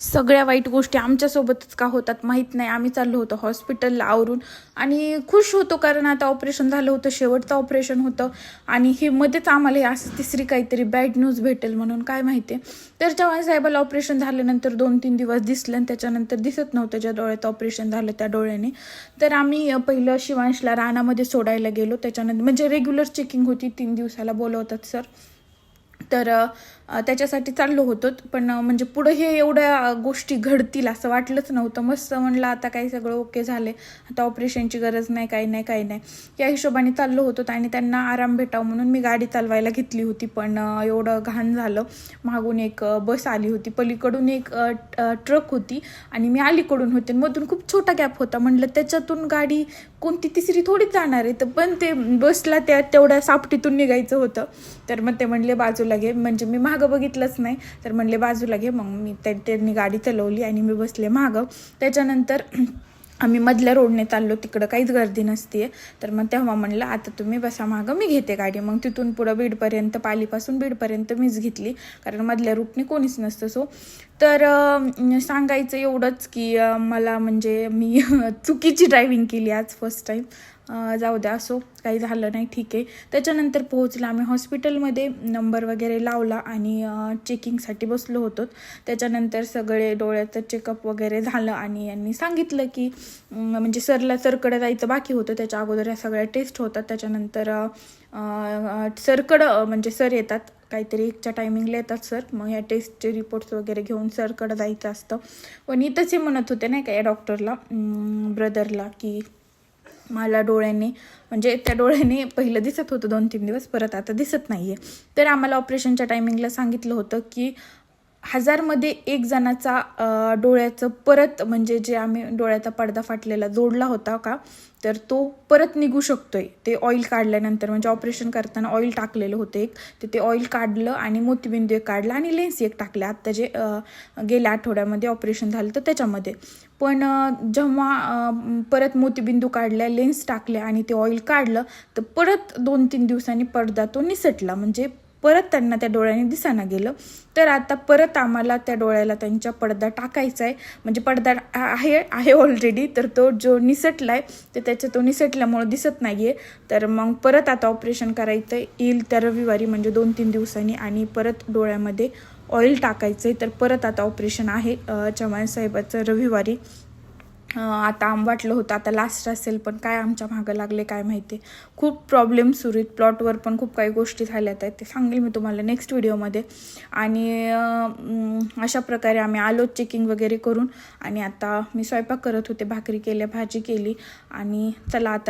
सगळ्या वाईट गोष्टी आमच्यासोबतच का होतात माहीत नाही. आम्ही चाललो होतो हॉस्पिटलला आवरून आणि खुश होतो कारण आता ऑपरेशन झालं होतं शेवटचं ऑपरेशन होतं आणि हे मध्येच आम्हाला हे असं तिसरी काहीतरी बॅड न्यूज भेटेल म्हणून काय माहिती आहे. तर जेव्हा साहेबाला ऑपरेशन झाल्यानंतर दोन तीन दिवस दिसलं आणि त्याच्यानंतर दिसत नव्हतं ज्या डोळ्यात ऑपरेशन झालं त्या डोळ्याने. तर आम्ही पहिलं शिवांशला रानामध्ये सोडायला गेलो. त्याच्यानंतर म्हणजे रेग्युलर चेकिंग होती. तीन दिवसाला बोलवतात सर तर त्याच्यासाठी चाललो होतो. पण म्हणजे पुढं हे एवढ्या गोष्टी घडतील असं वाटलंच नव्हतं. मस्त म्हणलं आता काही सगळं ओके झाले आता ऑपरेशनची गरज नाही काही नाही काही नाही. या हिशोबाने चाललो होतो आणि त्यांना आराम भेटावं म्हणून मी गाडी चालवायला घेतली होती. पण एवढं घाण झालं. मागून एक बस आली होती. पलीकडून एक ट्रक होती आणि मी अलीकडून होते. आणि मधून खूप छोटा गॅप होता. म्हणलं त्याच्यातून गाडी कोणती तिसरी थोडीच जाणार आहे. तर पण ते बसला त्या तेवढ्या सापटीतून निघायचं होतं. तर मग ते म्हणले बाजूला घे. म्हणजे मी मागं बघितलंच नाही. तर म्हणले बाजूला घे. मग मी त्यांनी गाडी चालवली आणि मी बसले मागं. त्याच्यानंतर आम्ही मधल्या रोडने चाललो. तिकडं काहीच गर्दी नसते तर मग तेव्हा म्हणलं आता तुम्ही बसा मागं. मी घेते गाडी. मग तिथून पुढं बीडपर्यंत पालीपासून बीडपर्यंत मीच घेतली. कारण मधल्या रूटने कोणीच नसतं. सो तर सांगायचं एवढंच की मला म्हणजे मी चुकीची ड्रायव्हिंग केली आज फर्स्ट टाईम जाऊ द्या असो काही झालं नाही ठीक आहे. त्याच्यानंतर पोहोचलं. आम्ही हॉस्पिटलमध्ये नंबर वगैरे लावला आणि चेकिंगसाठी बसलो होतो. त्याच्यानंतर सगळे डोळ्याचं चेकअप वगैरे झालं आणि यांनी सांगितलं की म्हणजे सरला सरकडे जायचं बाकी होतं. त्याच्या अगोदर या सगळ्या टेस्ट होतात. त्याच्यानंतर सरकडं म्हणजे सर येतात. काहीतरी एकच्या टायमिंगला येतात सर. मग या टेस्टचे रिपोर्ट्स वगैरे घेऊन सरकडं जायचं असतं. पण इथंच हे म्हणत होते नाही का या डॉक्टरला ब्रदरला की मला डोळ्याने म्हणजे त्या डोळ्याने पहिलं दिसत होतं दोन तीन दिवस परत आता दिसत नाही आहे तर आम्हाला ऑपरेशनच्या टायमिंगला सांगितलं होतं की हजारमध्ये एक जणाचा डोळ्याचं परत म्हणजे जे आम्ही डोळ्याचा पडदा फाटलेला जोडला होता का तर तो परत निघू शकतोय. ते ऑइल काढल्यानंतर म्हणजे ऑपरेशन करताना ऑइल टाकलेलं होतं एक. तर ते ऑइल काढलं आणि मोतीबिंदू एक काढला आणि लेन्स एक टाकलं. आत्ता जे गेल्या आठवड्यामध्ये ऑपरेशन झालं तर त्याच्यामध्ये. पण जेव्हा परत मोतीबिंदू काढल्या लेन्स टाकल्या आणि ते ऑइल काढलं तर परत दोन तीन दिवसांनी पडदा तो निसटला. म्हणजे परत त्यांना त्या डोळ्याने दिसाना गेलं. तर आता परत आम्हाला त्या डोळ्याला त्यांच्या पडदा टाकायचा आहे म्हणजे पडदा आहे आहे ऑलरेडी तर तो जो निसटला आहे तर त्याच्या तो निसटल्यामुळं दिसत नाही आहे तर मग परत आता ऑपरेशन करायचं येईल त्या रविवारी म्हणजे दोन तीन दिवसांनी आणि परत डोळ्यामध्ये ऑइल टाकायचं आहे तर परत आता ऑपरेशन आहे अं, चव्हाण साहेबाचं रविवारी. आता आम वाटलं होतं आता लास्ट असेल पण काय आमच्या मागं लागले काय माहिती. खूप प्रॉब्लेम सुरू आहेत. प्लॉटवर पण खूप काही गोष्टी झाल्या आहेत. ते सांगेल मी तुम्हाला नेक्स्ट व्हिडिओमध्ये आणि अशा प्रकारे आम्ही आलो चेकिंग वगैरे करून. आणि आता मी स्वयंपाक करत होते भाकरी केल्या भाजी केली. आणि चला आता